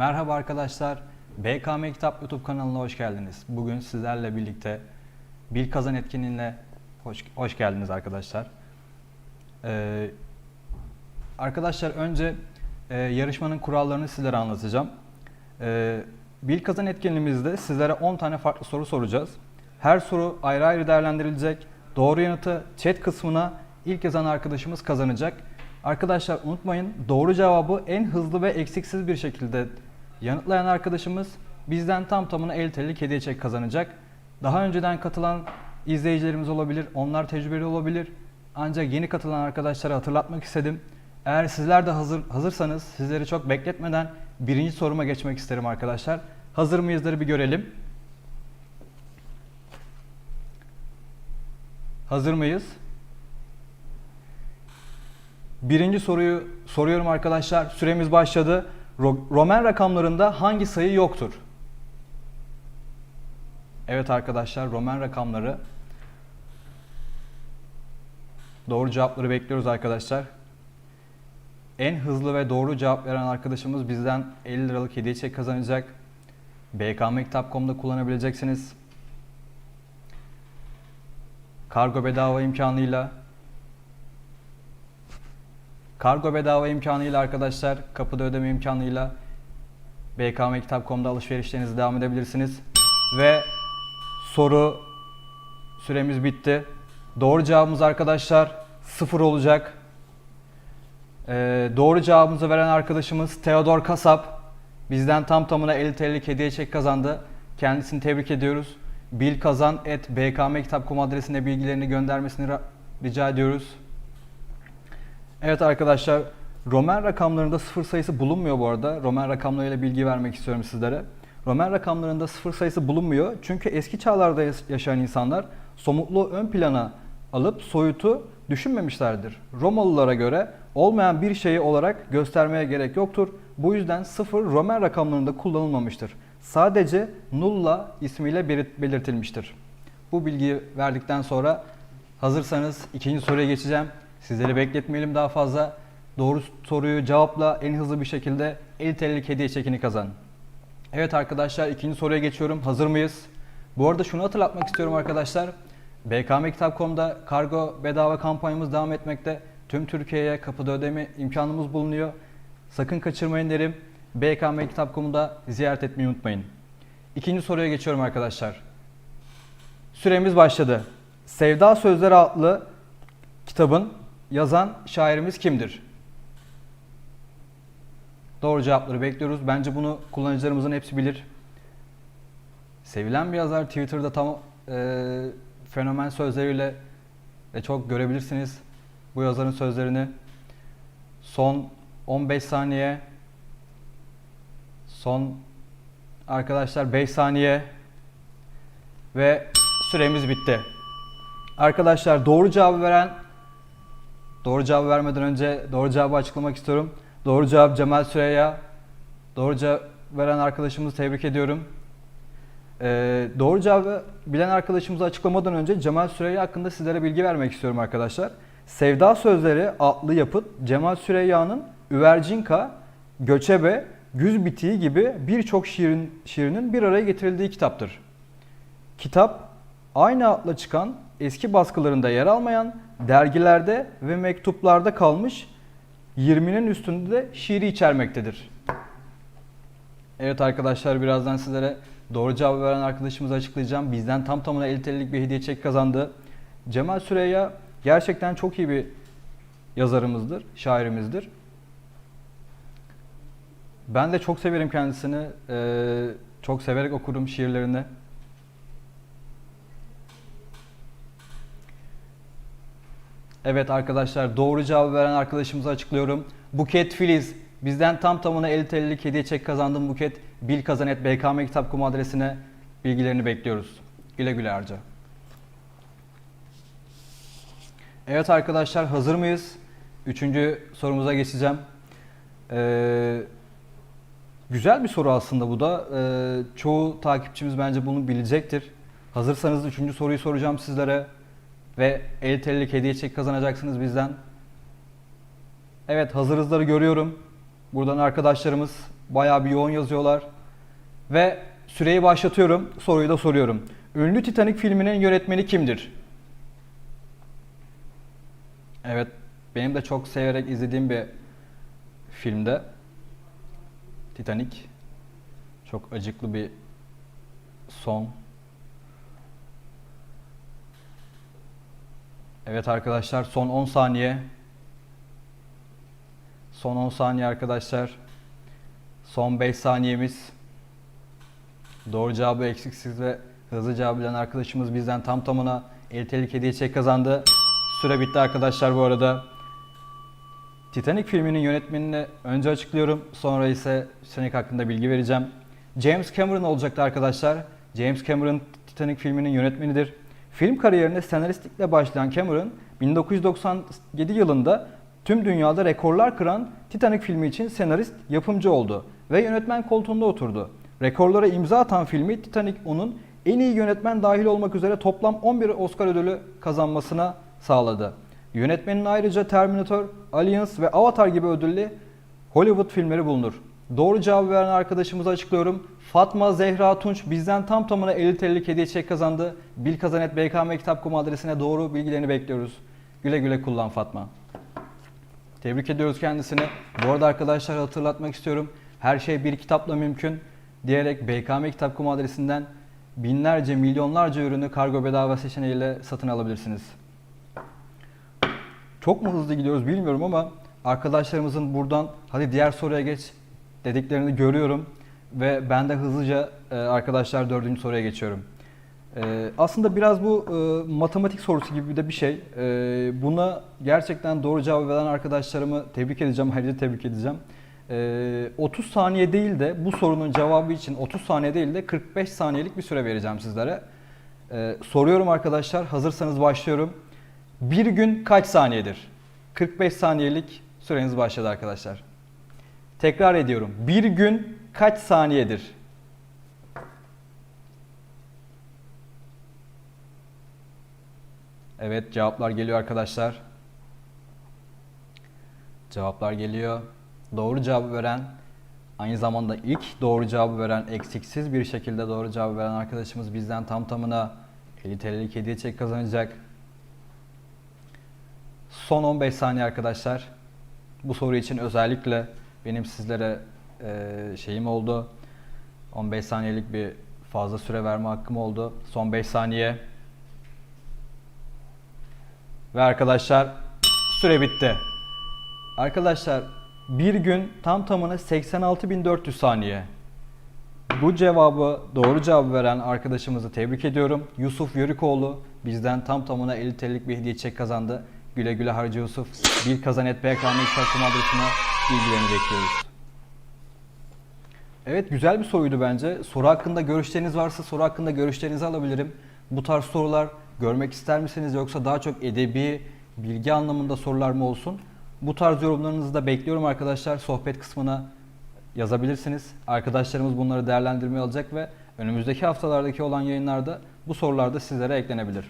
Merhaba arkadaşlar. BKM Kitap YouTube kanalına hoş geldiniz. Bugün sizlerle birlikte Bil Kazan etkinliğine hoş, hoş geldiniz arkadaşlar. Ee, arkadaşlar önce e, yarışmanın kurallarını sizlere anlatacağım. Ee, Bil Kazan etkinliğimizde sizlere 10 tane farklı soru soracağız. Her soru ayrı ayrı değerlendirilecek. Doğru yanıtı chat kısmına ilk yazan arkadaşımız kazanacak. Arkadaşlar unutmayın doğru cevabı en hızlı ve eksiksiz bir şekilde yanıtlayan arkadaşımız bizden tam tamına 50 TL'lik hediye çek kazanacak. Daha önceden katılan izleyicilerimiz olabilir, onlar tecrübeli olabilir. Ancak yeni katılan arkadaşlara hatırlatmak istedim. Eğer sizler de hazır hazırsanız sizleri çok bekletmeden birinci soruma geçmek isterim arkadaşlar. Hazır mıyızları bir görelim. Hazır mıyız? Birinci soruyu soruyorum arkadaşlar. Süremiz başladı. Ro- Roman rakamlarında hangi sayı yoktur? Evet arkadaşlar Roman rakamları. Doğru cevapları bekliyoruz arkadaşlar. En hızlı ve doğru cevap veren arkadaşımız bizden 50 liralık hediye çek kazanacak. BKMKitap.com'da kullanabileceksiniz. Kargo bedava imkanıyla Kargo bedava imkanıyla arkadaşlar, kapıda ödeme imkanıyla BKMKitap.com'da alışverişlerinize devam edebilirsiniz. Ve soru süremiz bitti. Doğru cevabımız arkadaşlar sıfır olacak. Ee, doğru cevabımızı veren arkadaşımız Theodor Kasap. Bizden tam tamına 50 TL'lik hediye çek kazandı. Kendisini tebrik ediyoruz. bilkazan.bkmkitap.com adresine bilgilerini göndermesini rica ediyoruz. Evet arkadaşlar, Roman rakamlarında sıfır sayısı bulunmuyor bu arada. Roman rakamlarıyla bilgi vermek istiyorum sizlere. Roman rakamlarında sıfır sayısı bulunmuyor. Çünkü eski çağlarda yaş- yaşayan insanlar somutluğu ön plana alıp soyutu düşünmemişlerdir. Romalılara göre olmayan bir şeyi olarak göstermeye gerek yoktur. Bu yüzden sıfır Roman rakamlarında kullanılmamıştır. Sadece nulla ismiyle belirt- belirtilmiştir. Bu bilgiyi verdikten sonra hazırsanız ikinci soruya geçeceğim. Sizleri bekletmeyelim daha fazla. Doğru soruyu cevapla en hızlı bir şekilde 50 TL'lik hediye çekini kazan. Evet arkadaşlar ikinci soruya geçiyorum. Hazır mıyız? Bu arada şunu hatırlatmak istiyorum arkadaşlar. BKMKitap.com'da kargo bedava kampanyamız devam etmekte. Tüm Türkiye'ye kapıda ödeme imkanımız bulunuyor. Sakın kaçırmayın derim. BKMKitap.com'u da ziyaret etmeyi unutmayın. İkinci soruya geçiyorum arkadaşlar. Süremiz başladı. Sevda Sözleri adlı kitabın yazan şairimiz kimdir? Doğru cevapları bekliyoruz. Bence bunu kullanıcılarımızın hepsi bilir. Sevilen bir yazar Twitter'da tam e, fenomen sözleriyle ve çok görebilirsiniz bu yazarın sözlerini. Son 15 saniye. Son arkadaşlar 5 saniye ve süremiz bitti. Arkadaşlar doğru cevabı veren Doğru cevabı vermeden önce doğru cevabı açıklamak istiyorum. Doğru cevap Cemal Süreyya. Doğru cevap veren arkadaşımızı tebrik ediyorum. Ee, doğru cevabı bilen arkadaşımızı açıklamadan önce Cemal Süreyya hakkında sizlere bilgi vermek istiyorum arkadaşlar. Sevda Sözleri adlı yapıt Cemal Süreyya'nın Üvercinka, Göçebe, Güz Bitiği gibi birçok şiirin, şiirinin bir araya getirildiği kitaptır. Kitap aynı adla çıkan eski baskılarında yer almayan dergilerde ve mektuplarda kalmış 20'nin üstünde de şiiri içermektedir. Evet arkadaşlar birazdan sizlere doğru cevabı veren arkadaşımızı açıklayacağım. Bizden tam tamına 50 TL'lik bir hediye çek kazandı. Cemal Süreyya gerçekten çok iyi bir yazarımızdır, şairimizdir. Ben de çok severim kendisini. Ee, çok severek okurum şiirlerini. Evet arkadaşlar doğru cevabı veren arkadaşımızı açıklıyorum. Buket Filiz bizden tam tamına 50 TL'lik hediye çek kazandım Buket. bilkazanet.bkmkitap.com adresine bilgilerini bekliyoruz. Güle güle harca. Evet arkadaşlar hazır mıyız? Üçüncü sorumuza geçeceğim. Ee, güzel bir soru aslında bu da. Ee, çoğu takipçimiz bence bunu bilecektir. Hazırsanız üçüncü soruyu soracağım sizlere. Ve 50 TL'lik hediye çek kazanacaksınız bizden. Evet hazır hızları görüyorum. Buradan arkadaşlarımız Bayağı bir yoğun yazıyorlar. Ve süreyi başlatıyorum. Soruyu da soruyorum. Ünlü Titanic filminin yönetmeni kimdir? Evet, benim de çok severek izlediğim bir filmde. Titanic. Çok acıklı bir son. Evet arkadaşlar son 10 saniye. Son 10 saniye arkadaşlar. Son 5 saniyemiz. Doğru cevabı eksiksiz ve hızlı cevap bilen arkadaşımız bizden tam tamına 50 TL'lik hediye çek kazandı. Süre bitti arkadaşlar bu arada. Titanic filminin yönetmenini önce açıklıyorum. Sonra ise Titanic hakkında bilgi vereceğim. James Cameron olacaktı arkadaşlar. James Cameron Titanic filminin yönetmenidir. Film kariyerine senaristlikle başlayan Cameron 1997 yılında tüm dünyada rekorlar kıran Titanic filmi için senarist, yapımcı oldu ve yönetmen koltuğunda oturdu. Rekorlara imza atan filmi Titanic onun en iyi yönetmen dahil olmak üzere toplam 11 Oscar ödülü kazanmasına sağladı. Yönetmenin ayrıca Terminator, Aliens ve Avatar gibi ödüllü Hollywood filmleri bulunur. Doğru cevabı veren arkadaşımıza açıklıyorum. Fatma Zehra Tunç bizden tam tamına 50 TL'lik hediye çek kazandı. Bilkazanet BKM Kitap.com adresine doğru bilgilerini bekliyoruz. Güle güle kullan Fatma. Tebrik ediyoruz kendisini. Bu arada arkadaşlar hatırlatmak istiyorum. Her şey bir kitapla mümkün diyerek BKM Kitap.com adresinden binlerce, milyonlarca ürünü kargo bedava seçeneğiyle satın alabilirsiniz. Çok mu hızlı gidiyoruz bilmiyorum ama arkadaşlarımızın buradan hadi diğer soruya geç dediklerini görüyorum ve ben de hızlıca e, arkadaşlar dördüncü soruya geçiyorum. E, aslında biraz bu e, matematik sorusu gibi de bir şey. Buna gerçekten doğru cevap veren arkadaşlarımı tebrik edeceğim, ayrıca tebrik edeceğim. E, 30 saniye değil de bu sorunun cevabı için 30 saniye değil de 45 saniyelik bir süre vereceğim sizlere. Soruyorum arkadaşlar, hazırsanız başlıyorum. Bir gün kaç saniyedir? 45 saniyelik süreniz başladı arkadaşlar. Tekrar ediyorum. Bir gün kaç saniyedir? Evet cevaplar geliyor arkadaşlar. Cevaplar geliyor. Doğru cevabı veren aynı zamanda ilk doğru cevabı veren eksiksiz bir şekilde doğru cevabı veren arkadaşımız bizden tam tamına 50 TL'lik hediye çek kazanacak. Son 15 saniye arkadaşlar. Bu soru için özellikle benim sizlere e, şeyim oldu. 15 saniyelik bir fazla süre verme hakkım oldu. Son 5 saniye. Ve arkadaşlar süre bitti. Arkadaşlar bir gün tam tamına 86.400 saniye. Bu cevabı doğru cevabı veren arkadaşımızı tebrik ediyorum. Yusuf Yörükoğlu bizden tam tamına 50 TL'lik bir hediye çek kazandı. Güle güle harcı Yusuf. Bir kazanet BKM takım adresine bilgilerini bekliyoruz. Evet güzel bir soruydu bence. Soru hakkında görüşleriniz varsa soru hakkında görüşlerinizi alabilirim. Bu tarz sorular görmek ister misiniz yoksa daha çok edebi, bilgi anlamında sorular mı olsun? Bu tarz yorumlarınızı da bekliyorum arkadaşlar. Sohbet kısmına yazabilirsiniz. Arkadaşlarımız bunları değerlendirmeye alacak ve önümüzdeki haftalardaki olan yayınlarda bu sorular da sizlere eklenebilir.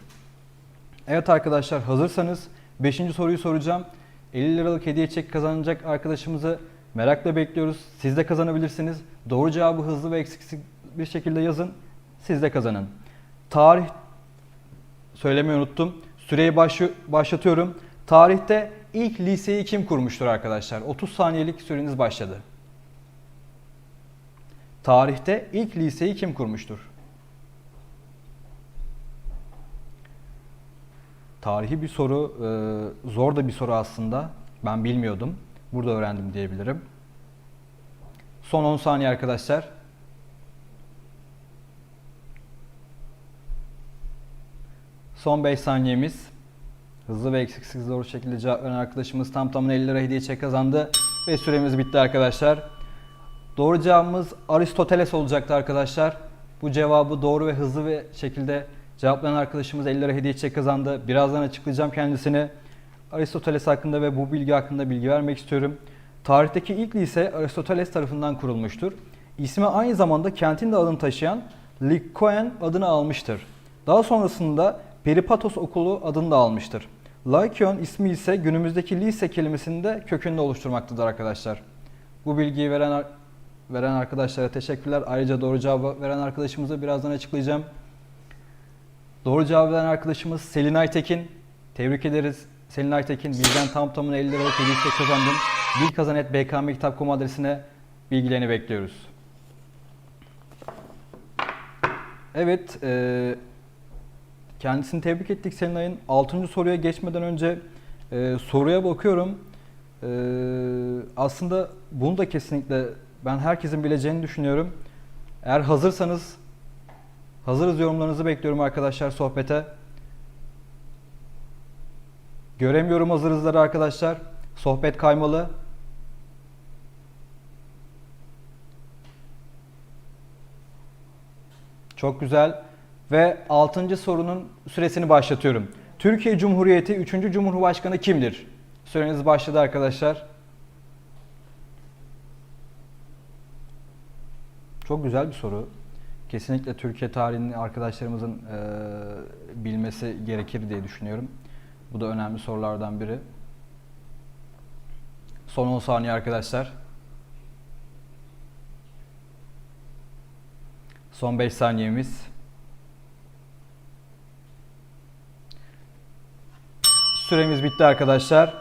Evet arkadaşlar hazırsanız 5. soruyu soracağım. 50 liralık hediye çek kazanacak arkadaşımızı merakla bekliyoruz. Siz de kazanabilirsiniz. Doğru cevabı hızlı ve eksiksiz bir şekilde yazın. Siz de kazanın. Tarih söylemeyi unuttum. Süreyi başı, başlatıyorum. Tarihte ilk liseyi kim kurmuştur arkadaşlar? 30 saniyelik süreniz başladı. Tarihte ilk liseyi kim kurmuştur? Tarihi bir soru, e, zor da bir soru aslında. Ben bilmiyordum. Burada öğrendim diyebilirim. Son 10 saniye arkadaşlar. Son 5 saniyemiz. Hızlı ve eksiksiz doğru şekilde cevap veren arkadaşımız tam tamına 50 lira hediye çek kazandı. Ve süremiz bitti arkadaşlar. Doğru cevabımız Aristoteles olacaktı arkadaşlar. Bu cevabı doğru ve hızlı ve şekilde cevaplayan arkadaşımız 50 lira hediye çek kazandı. Birazdan açıklayacağım kendisini. Aristoteles hakkında ve bu bilgi hakkında bilgi vermek istiyorum. Tarihteki ilk lise Aristoteles tarafından kurulmuştur. İsmi aynı zamanda kentin de adını taşıyan Lykoen adını almıştır. Daha sonrasında Peripatos Okulu adını da almıştır. Lykion ismi ise günümüzdeki lise kelimesinde kökünde oluşturmaktadır arkadaşlar. Bu bilgiyi veren veren arkadaşlara teşekkürler. Ayrıca doğru cevabı veren arkadaşımızı birazdan açıklayacağım. Doğru cevabı veren arkadaşımız Selin Aytekin. Tebrik ederiz. Selin Aytekin bizden tam tamına 50 liralık hediye kazandın. Bil kazanet BKM Kitap.com adresine bilgilerini bekliyoruz. Evet, e, kendisini tebrik ettik Selinay'ın. 6. soruya geçmeden önce e, soruya bakıyorum. E, aslında bunu da kesinlikle ben herkesin bileceğini düşünüyorum. Eğer hazırsanız, hazırız yorumlarınızı bekliyorum arkadaşlar sohbete. Göremiyorum hazırızları arkadaşlar. Sohbet kaymalı. Çok güzel. Ve 6. sorunun süresini başlatıyorum. Türkiye Cumhuriyeti 3. Cumhurbaşkanı kimdir? Süreniz başladı arkadaşlar. Çok güzel bir soru. Kesinlikle Türkiye tarihini arkadaşlarımızın e, bilmesi gerekir diye düşünüyorum. Bu da önemli sorulardan biri. Son 10 saniye arkadaşlar. Son 5 saniyemiz. Süremiz bitti arkadaşlar.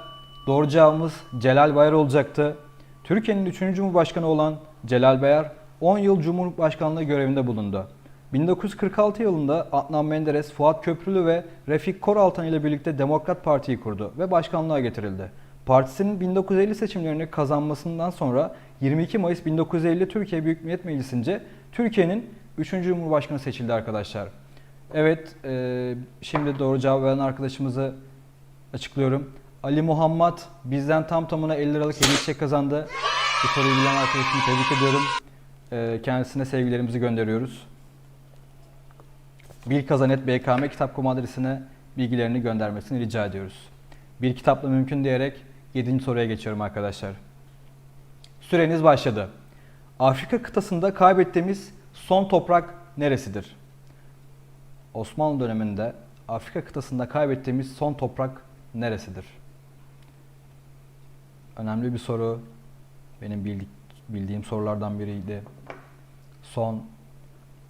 Doğru cevabımız Celal Bayar olacaktı. Türkiye'nin 3. Cumhurbaşkanı olan Celal Bayar 10 yıl Cumhurbaşkanlığı görevinde bulundu. 1946 yılında Adnan Menderes, Fuat Köprülü ve Refik Koraltan ile birlikte Demokrat Parti'yi kurdu ve başkanlığa getirildi. Partisinin 1950 seçimlerini kazanmasından sonra 22 Mayıs 1950 Türkiye Büyük Millet Meclisi'nce Türkiye'nin 3. Cumhurbaşkanı seçildi arkadaşlar. Evet, e, şimdi doğru cevap veren arkadaşımızı açıklıyorum. Ali Muhammed bizden tam tamına 50 liralık hediye kazandı. Bu soruyu bilen arkadaşımı tebrik ediyorum. E, kendisine sevgilerimizi gönderiyoruz. Bir kazanet BKM Kitap.com adresine bilgilerini göndermesini rica ediyoruz. Bir kitapla mümkün diyerek 7. soruya geçiyorum arkadaşlar. Süreniz başladı. Afrika kıtasında kaybettiğimiz son toprak neresidir? Osmanlı döneminde Afrika kıtasında kaybettiğimiz son toprak neresidir? Önemli bir soru. Benim bildik, bildiğim sorulardan biriydi. Son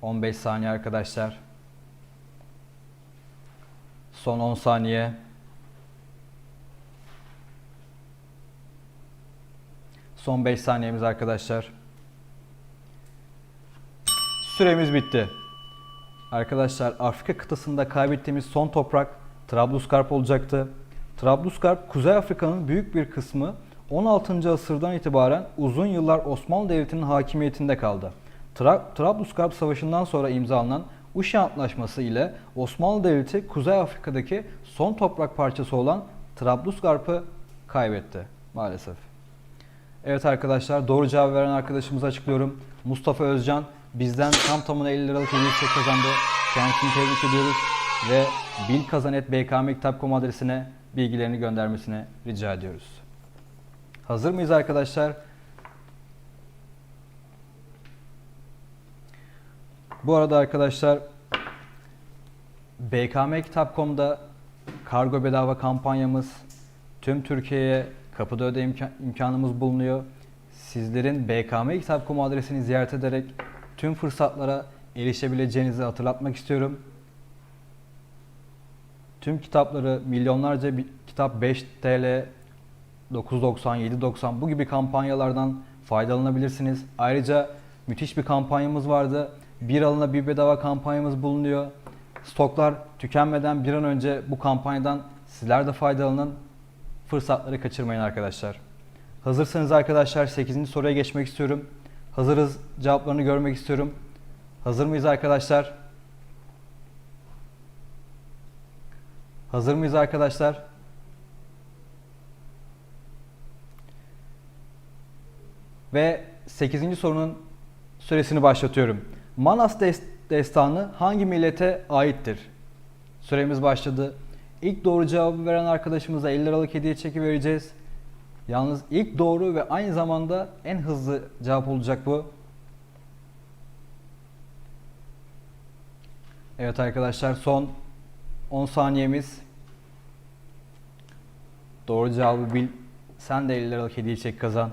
15 saniye arkadaşlar. Son 10 saniye. Son 5 saniyemiz arkadaşlar. Süremiz bitti. Arkadaşlar Afrika kıtasında kaybettiğimiz son toprak Trablusgarp olacaktı. Trablusgarp Kuzey Afrika'nın büyük bir kısmı 16. asırdan itibaren uzun yıllar Osmanlı Devleti'nin hakimiyetinde kaldı. Tra Trablusgarp Savaşı'ndan sonra imzalanan Uşi Antlaşması ile Osmanlı Devleti Kuzey Afrika'daki son toprak parçası olan Trablusgarp'ı kaybetti maalesef. Evet arkadaşlar doğru cevap veren arkadaşımızı açıklıyorum. Mustafa Özcan bizden tam tamına 50 liralık hediye çek kazandı. Kendisini tebrik ediyoruz ve bilkazanet.bkmkitap.com adresine bilgilerini göndermesini rica ediyoruz. Hazır mıyız arkadaşlar? Bu arada arkadaşlar bkmkitap.com'da kargo bedava kampanyamız tüm Türkiye'ye kapıda öde imkan- imkanımız bulunuyor. Sizlerin bkmkitap.com adresini ziyaret ederek tüm fırsatlara erişebileceğinizi hatırlatmak istiyorum. Tüm kitapları milyonlarca bir kitap 5 TL 9.90, 7.90 bu gibi kampanyalardan faydalanabilirsiniz. Ayrıca müthiş bir kampanyamız vardı. Bir alına bir bedava kampanyamız bulunuyor. Stoklar tükenmeden bir an önce bu kampanyadan sizler de faydalanın. Fırsatları kaçırmayın arkadaşlar. Hazırsanız arkadaşlar 8. soruya geçmek istiyorum. Hazırız cevaplarını görmek istiyorum. Hazır mıyız arkadaşlar? Hazır mıyız arkadaşlar? Ve 8. sorunun süresini başlatıyorum. Manas Des- destanı hangi millete aittir? Süremiz başladı. İlk doğru cevabı veren arkadaşımıza 50 liralık hediye çeki vereceğiz. Yalnız ilk doğru ve aynı zamanda en hızlı cevap olacak bu. Evet arkadaşlar son 10 saniyemiz. Doğru cevabı bil. Sen de 50 liralık hediye çek kazan.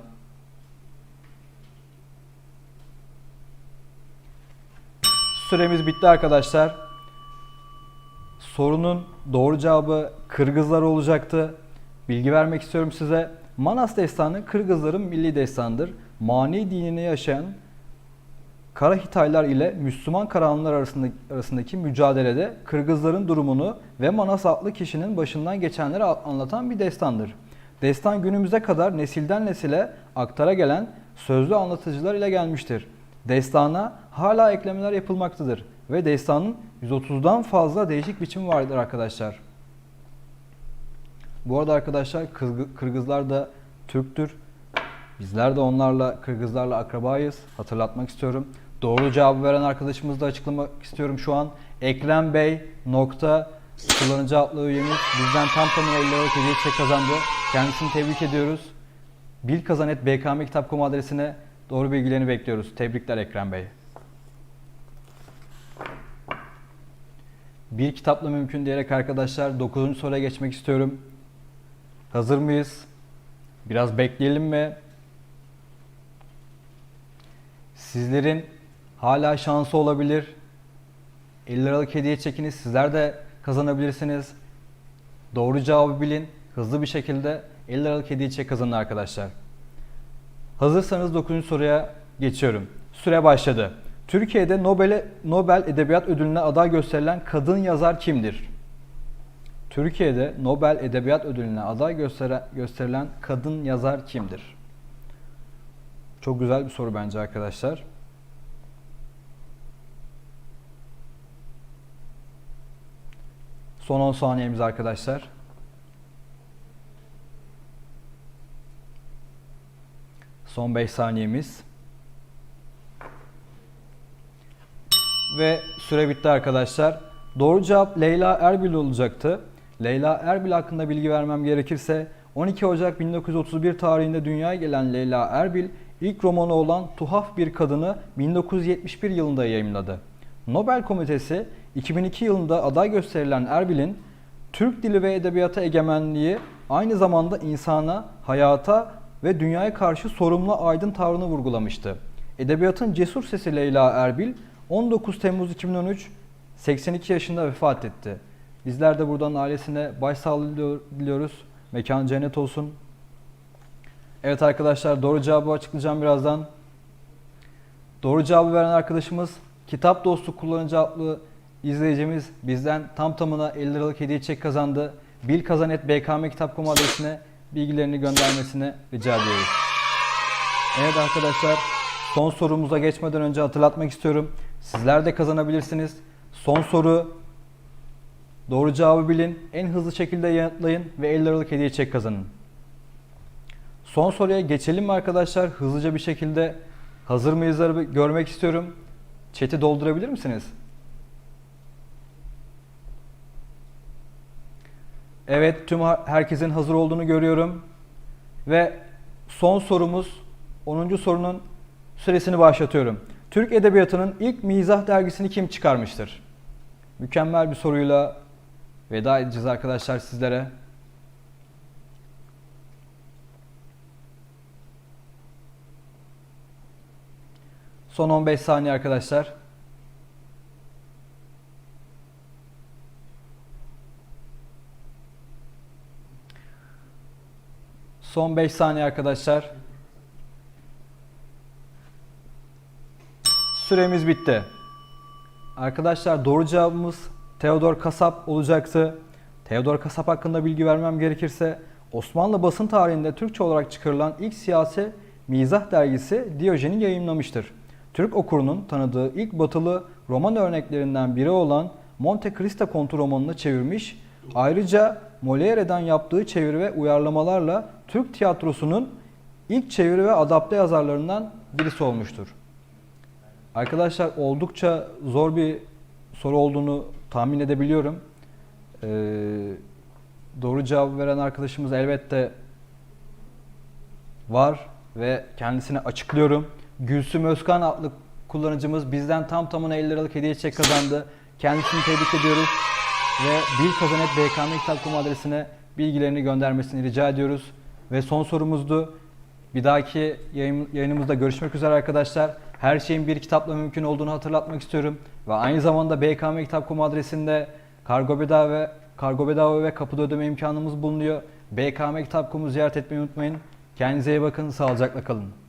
Süremiz bitti arkadaşlar. Sorunun doğru cevabı Kırgızlar olacaktı. Bilgi vermek istiyorum size. Manas destanı Kırgızların milli destanıdır. Mani dinini yaşayan Kara Hitaylar ile Müslüman Karahanlar arasındaki, arasındaki mücadelede Kırgızların durumunu ve Manas adlı kişinin başından geçenleri anlatan bir destandır. Destan günümüze kadar nesilden nesile aktara gelen sözlü anlatıcılar ile gelmiştir. Destana hala eklemeler yapılmaktadır ve destanın 130'dan fazla değişik biçimi vardır arkadaşlar. Bu arada arkadaşlar Kırgı- Kırgızlar da Türktür. Bizler de onlarla Kırgızlarla akrabayız. Hatırlatmak istiyorum. Doğru cevabı veren arkadaşımızı da açıklamak istiyorum şu an. Ekrem Bey nokta kullanıcı adlı üyemiz bizden tam tamına 50 liralık hediye kazandı. Kendisini tebrik ediyoruz. bilkazanet.bkm.kitap.com adresine doğru bilgilerini bekliyoruz. Tebrikler Ekrem Bey. Bir kitapla mümkün diyerek arkadaşlar 9. soruya geçmek istiyorum. Hazır mıyız? Biraz bekleyelim mi? Sizlerin hala şansı olabilir. 50 liralık hediye çekiniz. Sizler de kazanabilirsiniz. Doğru cevabı bilin. Hızlı bir şekilde 50 liralık hediye çek kazanın arkadaşlar. Hazırsanız 9. soruya geçiyorum. Süre başladı. Türkiye'de Nobel, Nobel Edebiyat Ödülüne aday gösterilen kadın yazar kimdir? Türkiye'de Nobel Edebiyat Ödülüne aday göstere- gösterilen kadın yazar kimdir? Çok güzel bir soru bence arkadaşlar. Son 10 saniyemiz arkadaşlar. Son 5 saniyemiz. Ve süre bitti arkadaşlar. Doğru cevap Leyla Erbil olacaktı. Leyla Erbil hakkında bilgi vermem gerekirse 12 Ocak 1931 tarihinde dünyaya gelen Leyla Erbil ilk romanı olan Tuhaf Bir Kadını 1971 yılında yayımladı. Nobel Komitesi 2002 yılında aday gösterilen Erbil'in Türk dili ve edebiyata egemenliği aynı zamanda insana, hayata ve dünyaya karşı sorumlu aydın tavrını vurgulamıştı. Edebiyatın cesur sesi Leyla Erbil 19 Temmuz 2013 82 yaşında vefat etti. Bizler de buradan ailesine başsağlığı diliyor- diliyoruz. Mekan cennet olsun. Evet arkadaşlar doğru cevabı açıklayacağım birazdan. Doğru cevabı veren arkadaşımız Kitap Dostu kullanıcı adlı izleyicimiz bizden tam tamına 50 liralık hediye çek kazandı. bilkazanet.bkm.kitap.com adresine bilgilerini göndermesini rica ediyoruz. Evet arkadaşlar son sorumuza geçmeden önce hatırlatmak istiyorum. Sizler de kazanabilirsiniz. Son soru doğru cevabı bilin. En hızlı şekilde yanıtlayın ve 50 liralık hediye çek kazanın. Son soruya geçelim mi arkadaşlar? Hızlıca bir şekilde hazır mıyızları görmek istiyorum. Chat'i doldurabilir misiniz? Evet, tüm herkesin hazır olduğunu görüyorum. Ve son sorumuz, 10. sorunun süresini başlatıyorum. Türk Edebiyatı'nın ilk mizah dergisini kim çıkarmıştır? Mükemmel bir soruyla veda edeceğiz arkadaşlar sizlere. Son 15 saniye arkadaşlar. Son 5 saniye arkadaşlar. Süremiz bitti. Arkadaşlar doğru cevabımız Theodor Kasap olacaktı. Theodor Kasap hakkında bilgi vermem gerekirse Osmanlı basın tarihinde Türkçe olarak çıkarılan ilk siyasi mizah dergisi Diyojen'i yayımlamıştır. Türk okurunun tanıdığı ilk batılı roman örneklerinden biri olan Monte Cristo kontu romanını çevirmiş. Ayrıca Molière'den yaptığı çeviri ve uyarlamalarla Türk tiyatrosunun ilk çeviri ve adapte yazarlarından birisi olmuştur. Arkadaşlar oldukça zor bir soru olduğunu tahmin edebiliyorum. Ee, doğru cevabı veren arkadaşımız elbette var ve kendisini açıklıyorum. Gülsüm Özkan adlı kullanıcımız bizden tam tamına 50 liralık hediye çek kazandı. Kendisini tebrik ediyoruz ve bilkazanet.bkm.kitap.com adresine bilgilerini göndermesini rica ediyoruz. Ve son sorumuzdu. Bir dahaki yayın, yayınımızda görüşmek üzere arkadaşlar. her şeyin bir kitapla mümkün olduğunu hatırlatmak istiyorum. Ve aynı zamanda bkmkitap.com adresinde kargo bedava, kargo bedava ve kapıda ödeme imkanımız bulunuyor. bkmkitap.com'u ziyaret etmeyi unutmayın. Kendinize iyi bakın, sağlıcakla kalın.